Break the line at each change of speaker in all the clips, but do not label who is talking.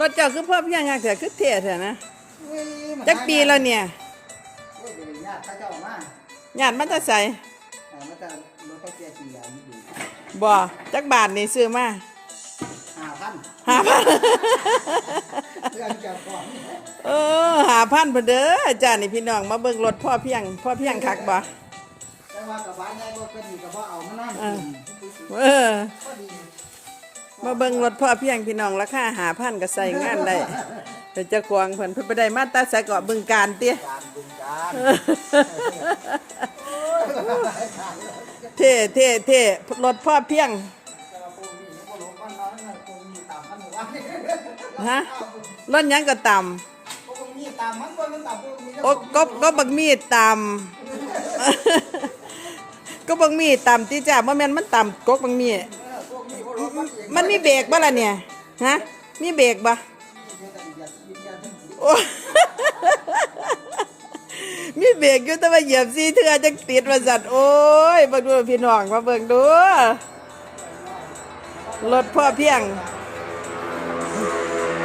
รถเจ้าคือพ่อเพียงงานเถอะคือเท่เถอะนะ
เว้ยมัน
จักปีแล้วเนี่ย
โอ้ยเดี๋ยวญาติเขาเจ้ามา
ญาติมันจะใส่
อ่ามันจะรถเขาเกียร์สี่อย่างนี้ดี
บ่จักบาทนี่ซื้อมา
ห้าพัน
หาพัน
เรื่องเจ้าของ
เออหาพันเพิ่นเด้ออาจารย์นี่พี่น้องมาเบิ่งรถพ่อเพียงพ่อเพียงคักบ่
แต่ว่ากระบะใหญ่ก็เป็นกระบะเอามานั่ง
อ่า
กิน
เออ
ก็ดี
มาเบิ่งรถพ่อเพียงพี่น้องราคาหาพันก็ใส่งานได้เป็นเจ้าของเพิ่นเพิ่นบ่ได้มาแตาใส่เกาะบึงการเตี้ย
การบึงการ
เท่เท่เท่รถพ่อเพียง
แต่ว่าพวกนี้พวกหลวงบ้านเราเนี่ยพวกนี้ตามมันหมู่บ้าน
ฮะรถหยังก็ต่ำ
พวกนี้ตามมันก็มันตามพวกนี้
โอ้ก็ก็บักมีดต่ำ ก็บักมีดต่ำที่จ้าบ่แม่นมันต่ำกกบักมีด มันมีเบรกบ่ล่ะเนี่ย ฮะ มีเบรกบ่โอ้มีเบรกอยู่แต่ว่าเหยียบซีเทื่อจังติดว่าซั่นโอ้ยเบิ่งดูพี่น้องมาเบิ่งดูรถพ่อเพียง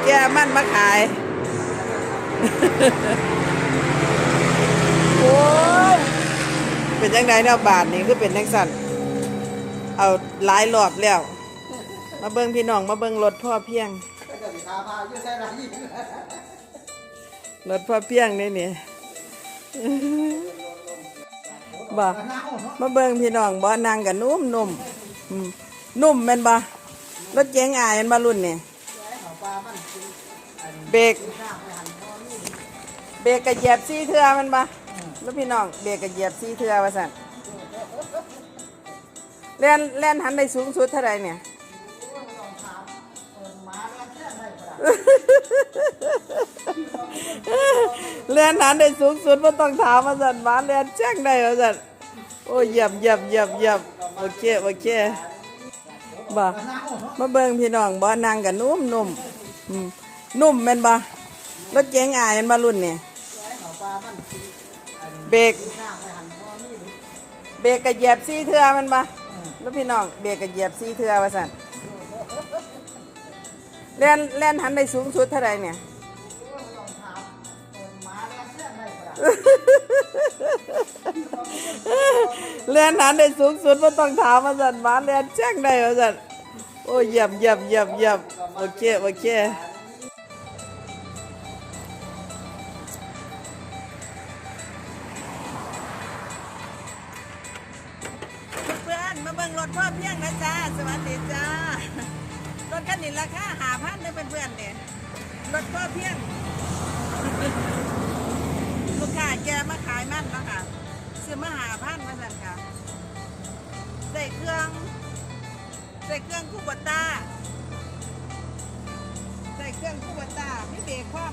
แกมันมาขาย โอ้ยเป็นยังไงแนวบาทนี่คือเป็นยังสั่นเอาหลายรอบแล้ว มาเบิ่งพี่น้องมาเบิ่งรถพ่อเพียง
ร
ถพ่อเพียงนี่นี่บ่มาเบิ่งพี่น้องบ่นั่งกันนุ่มนุ่มนุ่มแม่นบ่รถเก๋งอายแม่นบ่รุ่นนี่เบรกเบรกกระเหยียบซี่เทือมันบ่แล้วพี่น้องเบรกกระเหยียบซี่เทือว่าซั่นแล่นแล่นหันได้สูงสุดเท่าไรเนี่ย เรียนหันได้สูงสุดว่ต้องถามมาสั่นหมาเรียนแจ้งได้มาสั่นโอ้ยเยี่ยมเยี่ยมเยี่ยมเยี่ยมโอเคโอเคบ่มาเบิ่งพี่น้องบ่นั่งกันนุ่มนุ่มนุ่มแม่นบ่รถเก๋งอายแม่นบ่รุ่นนี่เบรกเบรกกระเหยียบซี่เทือมันบ่แล้วพี่น้องเบรกกระเหยียบซี่เทือว่าสั่น เรียนเรียนหันได้สูงสุดเท่าไหร่เนี่ยเรียนหนานได้สูงสุดว่าต้องถามมาสั่นหมาเรียนแจ้งได้มาสั่นโอ้ยเยี่ยมเยี่ยมเยี่ยมเยี่ยมโอเคโอเคเพื่อนมาเบิ่งรถพ่อเพียงนะจ้าสวัสดีจ้าร ถคันนี้ราคาหาพันได้เป็นเพื่อนเนี่ยรถพ่อเพียง ลูกค้าแกมาขายมันเนาะค่ะซื้อมาหาพันมาสั่นค่ะใส่เครื่อง ใส่เครื่องคูบต้าใส่เครื่องคูบต้าไม่เบรกคว่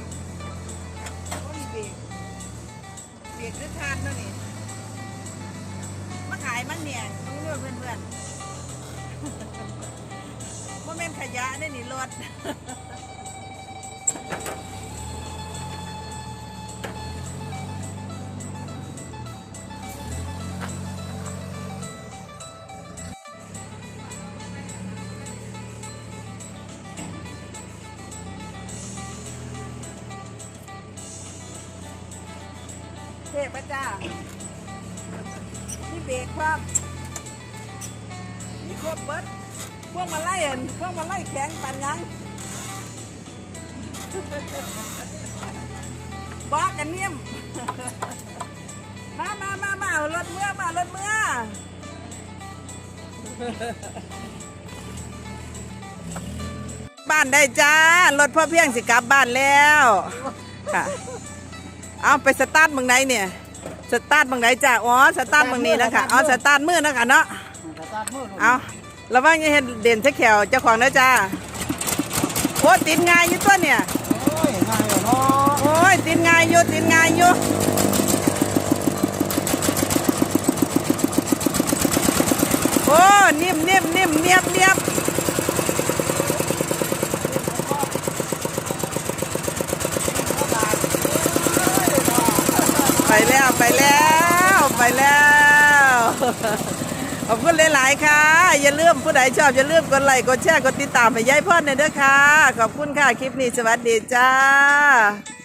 ำก็มีเบรกเบรกด้วยทานเนาะนี่มาขายมันเนี่ยน้องเลือกเพื่อนๆ แม่นขยะได้นี่รถเทพเจ้านี่เบรกความนี่ครบเบิด พวกมาไล่เห็นพวกมาไล่แข็งปันยังบอกกันเนี่ยมมามามามารถเมื่อมารถเมื่อบ้านได้จ้ารถพ่อเพียงสิกลับบ้านแล้วค่ะเอาไปสตาร์ทเมืองไหนเนี่ยสตาร์ทเมืองไหนจ้าอ๋อสตาร์ทเมืองนี้นะคะเอาสตาร์ทมือนะคะเนาะ เอาระวังอย่าเห็นเด่นใช้แขวเจ้าของนะจ้าโอ้ติดง่ายอยู่ตัวเนี่ย
โอ้ยง่ายเนาะ
โอ้ยติดง่ายอยู่ติดง่ายอยู่โอ้นิ่มนิ่มนิ่มเนียบเนียบไปแล้วไปแล้วไปแล้ว ขอบคุณหลาย ๆ ค่ะ อย่าลืมผู้ใดชอบ อย่าลืมกดไลค์กดแชร์กดติดตามไปยายพ่อหน่อยเด้อค่ะ ขอบคุณค่ะ คลิปนี้สวัสดีจ้า